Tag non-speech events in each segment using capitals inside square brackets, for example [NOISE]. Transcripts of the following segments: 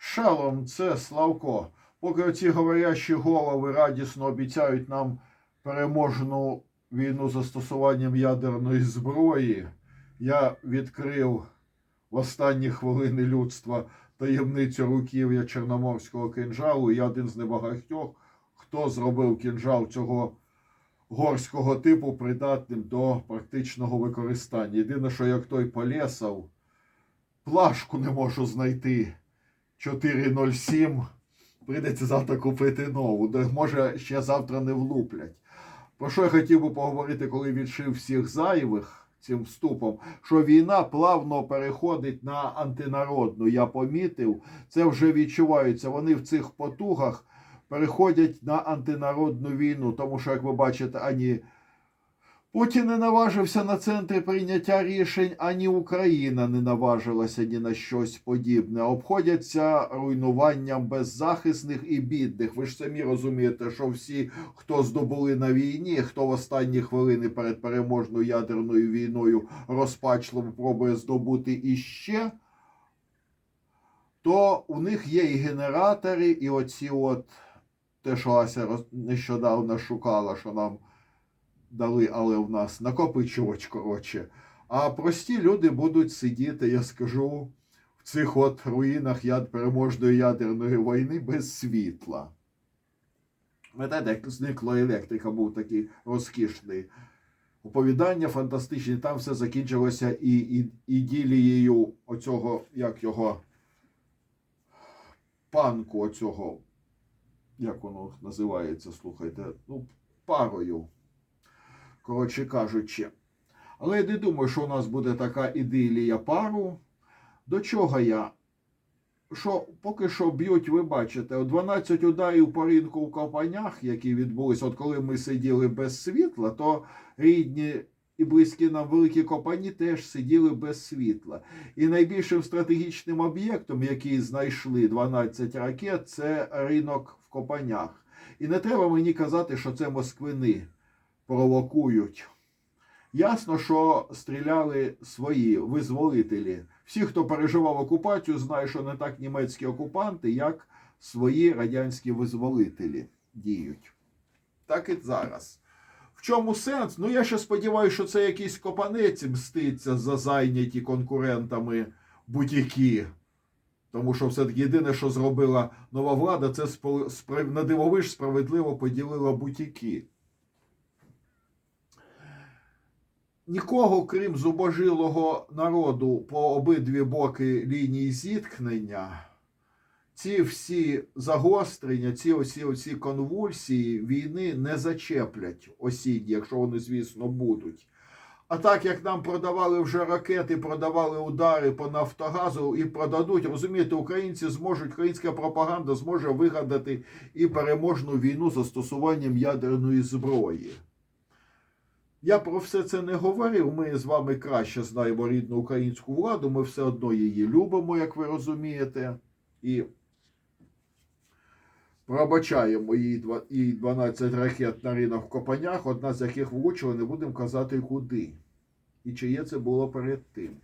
Шалом, це Славко. Поки оці говорящі голови радісно обіцяють нам переможну війну застосуванням ядерної зброї, я відкрив в останні хвилини людства таємницю руків'я Чорноморського кинжалу. Я один з небагатьох, хто зробив кинжал цього горського типу придатним до практичного використання. Єдине, що як той полєсав, плашку не можу знайти. 4.07. Прийдеться завтра купити нову. Де, Може, ще завтра не влуплять. Про що я хотів би поговорити, коли відшив всіх зайвих цим вступом, що війна плавно переходить на антинародну. Я помітив, це вже відчувається. Вони в цих потугах переходять на антинародну війну, тому що, як ви бачите, ані Путін не наважився на центри прийняття рішень, ані Україна не наважилася ні на щось подібне. Обходяться руйнуванням беззахисних і бідних. Ви ж самі розумієте, що всі, хто здобули на війні, хто в останні хвилини перед переможною ядерною війною розпачливо пробує здобути іще, то у них є і генератори, і оці от те, що Ася нещодавно шукала, що нам дали, але в нас накопичувач, коротше. А прості люди будуть сидіти, я скажу, в цих от руїнах яд переможної ядерної війни без світла. Пам'ятаєте, як зникла електрика, був такий розкішний. Оповідання фантастичні, там все закінчилося і, і, іділією оцього, як його панку, оцього, як воно називається, слухайте, ну, парою коротше кажучи. Але я не думаю, що у нас буде така ідилія пару. До чого я? Що поки що б'ють, ви бачите, 12 ударів по ринку в Копанях, які відбулись, от коли ми сиділи без світла, то рідні і близькі нам великі копані теж сиділи без світла. І найбільшим стратегічним об'єктом, який знайшли 12 ракет, це ринок в Копанях. І не треба мені казати, що це москвини провокують. Ясно, що стріляли свої визволителі. Всі, хто переживав окупацію, знають, що не так німецькі окупанти, як свої радянські визволителі діють. Так і зараз. В чому сенс? Ну я ще сподіваюся, що це якийсь копанець мститься за зайняті конкурентами будь-які. Тому що все-таки єдине, що зробила нова влада, це спо- спра- на дивовиж справедливо поділила бутіки. Нікого, крім зубожилого народу по обидві боки лінії зіткнення, ці всі загострення, ці всі оці конвульсії війни не зачеплять осінні, якщо вони, звісно, будуть. А так як нам продавали вже ракети, продавали удари по Нафтогазу і продадуть, розумієте, українці зможуть, українська пропаганда зможе вигадати і переможну війну застосуванням ядерної зброї. Я про все це не говорив. Ми з вами краще знаємо рідну українську владу. Ми все одно її любимо, як ви розумієте, і пробачаємо два- 12 ракет на ринок Копанях, одна з яких влучила, не будемо казати куди. І чиє це було перед тим.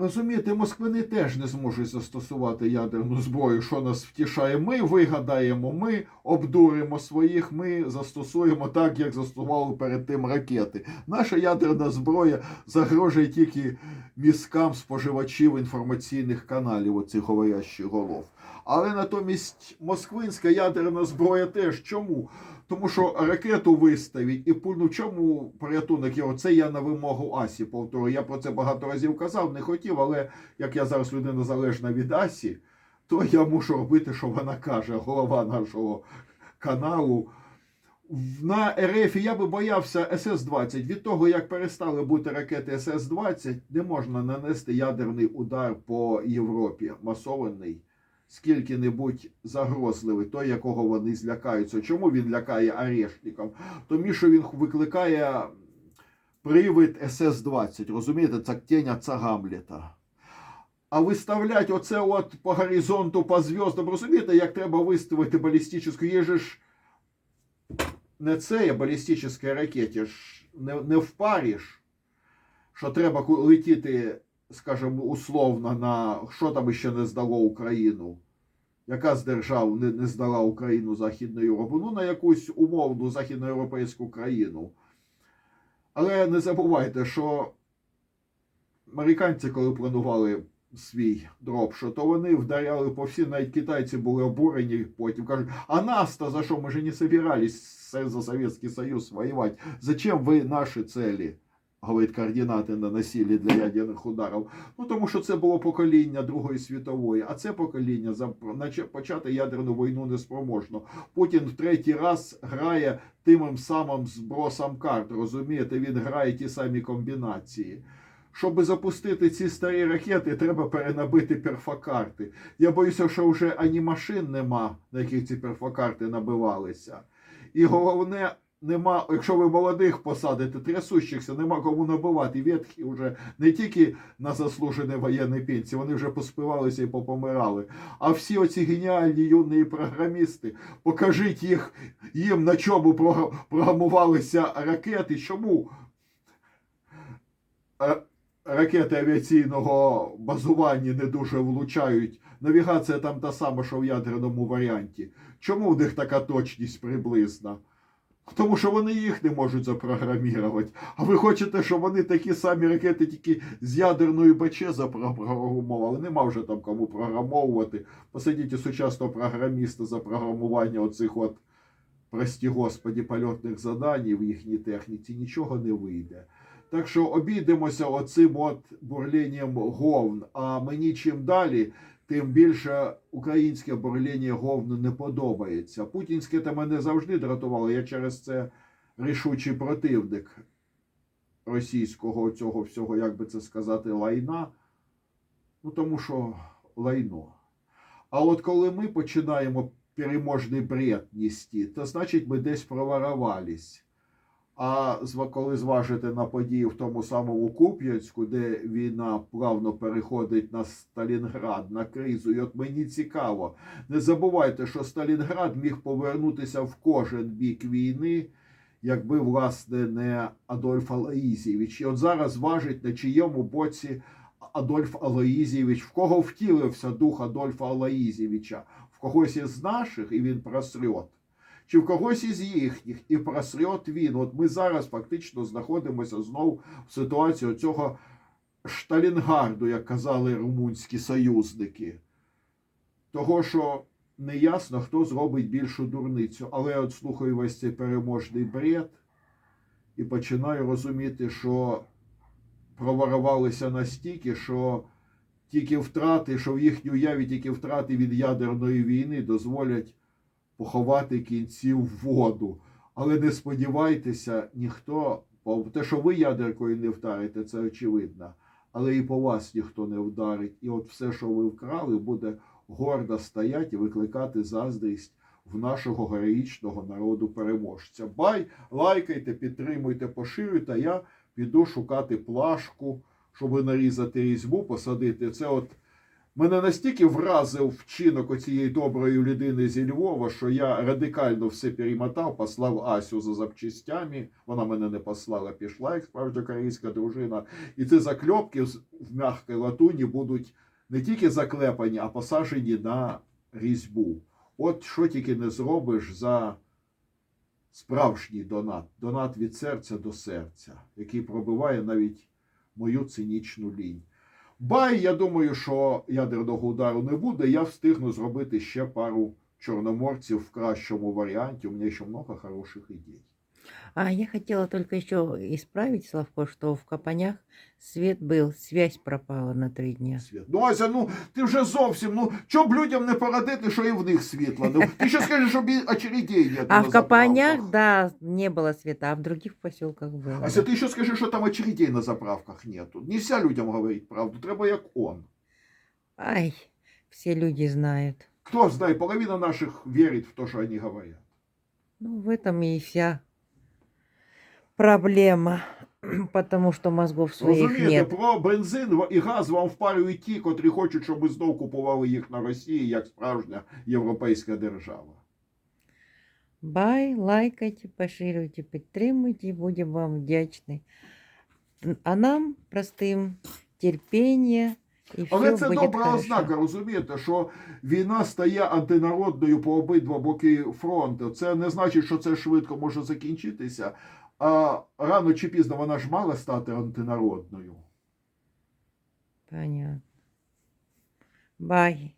Розумієте, москвини теж не зможуть застосувати ядерну зброю, що нас втішає. Ми вигадаємо, ми обдуримо своїх, ми застосуємо так, як застосували перед тим ракети. Наша ядерна зброя загрожує тільки мізкам споживачів інформаційних каналів, оцих говорящих голов. Але натомість москвинська ядерна зброя теж чому? Тому що ракету виставить і пульну в чому порятунок його? Це я на вимогу Асі повторюю. Я про це багато разів казав, не хотів, але як я зараз людина залежна від Асі, то я мушу робити, що вона каже, голова нашого каналу. На РФ я би боявся СС-20. Від того, як перестали бути ракети СС-20, не можна нанести ядерний удар по Європі, масований, скільки-небудь загрозливий, той, якого вони злякаються. Чому він лякає арештників? Тому що він викликає привид СС-20. Розумієте, це тень отца Гамлета. А виставлять оце от по горизонту, по зв'яздам, розумієте, як треба виставити балістичну, є ж не це, а балістичні ракеті ж не, не впариш, що треба летіти скажімо, условно на що там ще не здало Україну. Яка з держав не, не здала Україну Західну Європу? Ну, на якусь умовну західноєвропейську країну. Але не забувайте, що американці, коли планували свій дропшот, то вони вдаряли по всі, навіть китайці були обурені потім. Кажуть, а нас-то за що? Ми же не собирались за Советский Союз воевать. Зачем ви наші цілі? Говорить, координати наносили для ядерних ударів. Ну тому що це було покоління Другої світової, а це покоління за почати ядерну війну не спроможно. Путін в третій раз грає тим самим збросом карт. Розумієте, він грає ті самі комбінації. Щоб запустити ці старі ракети, треба перенабити перфокарти. Я боюся, що вже ані машин нема, на яких ці перфокарти набивалися. І головне, нема, якщо ви молодих посадите, трясущихся, нема кому набивати. Ветхі вже не тільки на заслужені воєнні пенсії, вони вже поспивалися і попомирали. А всі оці геніальні юні програмісти, покажіть їх їм на чому програмувалися ракети. Чому? Е, Ракети авіаційного базування не дуже влучають. Навігація там та сама, що в ядерному варіанті. Чому в них така точність приблизна? Тому що вони їх не можуть запрограмувати. А ви хочете, щоб вони такі самі ракети тільки з ядерної БЧ запрограмували? Нема вже там кому програмовувати. Посадіть у сучасного програміста за програмування оцих от, прості господі, польотних задань в їхній техніці, нічого не вийде. Так що обійдемося оцим от бурленням говн. А мені чим далі, тим більше українське бурління говн не подобається. Путінське те мене завжди дратувало. Я через це рішучий противник російського цього всього, як би це сказати, лайна. Ну тому що лайно. А от коли ми починаємо переможний бред нести, то значить ми десь проворовались. А коли зважити на події в тому самому Куп'янську, де війна плавно переходить на Сталінград, на кризу, і от мені цікаво, не забувайте, що Сталінград міг повернутися в кожен бік війни, якби власне не Адольф Алаїзєвич. І от зараз важить на чиєму боці Адольф Алаїзєвич, в кого втілився дух Адольфа Алаїзєвича, в когось із наших, і він просрет чи в когось із їхніх, і просрет він. От ми зараз фактично знаходимося знову в ситуації цього Шталінгарду, як казали румунські союзники. Того, що не ясно, хто зробить більшу дурницю. Але я от слухаю весь цей переможний бред і починаю розуміти, що проворувалися настільки, що тільки втрати, що в їхній уяві тільки втрати від ядерної війни дозволять поховати кінці в воду. Але не сподівайтеся, ніхто, те, що ви ядеркою не вдарите, це очевидно. Але і по вас ніхто не вдарить. І от все, що ви вкрали, буде гордо стояти і викликати заздрість в нашого героїчного народу переможця. Бай, лайкайте, підтримуйте, поширюйте. Я піду шукати плашку, щоб нарізати різьбу, посадити. Це от Мене настільки вразив вчинок оцієї доброї людини зі Львова, що я радикально все перемотав, послав Асю за запчастями. Вона мене не послала, пішла, як справжня корейська дружина. І ці закльопки в м'якій латуні будуть не тільки заклепані, а посаджені на різьбу. От що тільки не зробиш за справжній донат. Донат від серця до серця, який пробиває навіть мою цинічну лінь. Бай, я думаю, що ядерного удару не буде. Я встигну зробити ще пару чорноморців в кращому варіанті. У мене ще багато хороших ідей. А я хотела только еще исправить, Славко, что в Капанях свет был, связь пропала на три дня. Світ. Ну, Ася, ну ти вже зовсім. Ну чоб людям не порадити, що і в них світла. Ну ти ще скажеш, щоб і очередей нет А на в Капанях, заправках. да, не было света, а в других поселках было. Ася, ти ще скажи, що там очередей на заправках нету. Не вся людям говорить правду, треба як он. Ай, все люди знают. Кто знает, половина наших верит в то, что они говорят. Ну, в этом и вся проблема. [CLEARS THROAT] Потому що мозгов своїх Розумієте, нет. про бензин і газ вам впарюють ті, котрі хочуть, щоб ви знов купували їх на Росії як справжня європейська держава. Бай, лайкайте, поширюйте, підтримуйте, будемо вам вдячні. А нам простим терпіння. І Але це добра хорошо. ознака, розумієте, що війна стає антинародною по обидва боки фронту. Це не значить, що це швидко може закінчитися, а рано чи пізно вона ж мала стати антинародною. Понятно. Бай.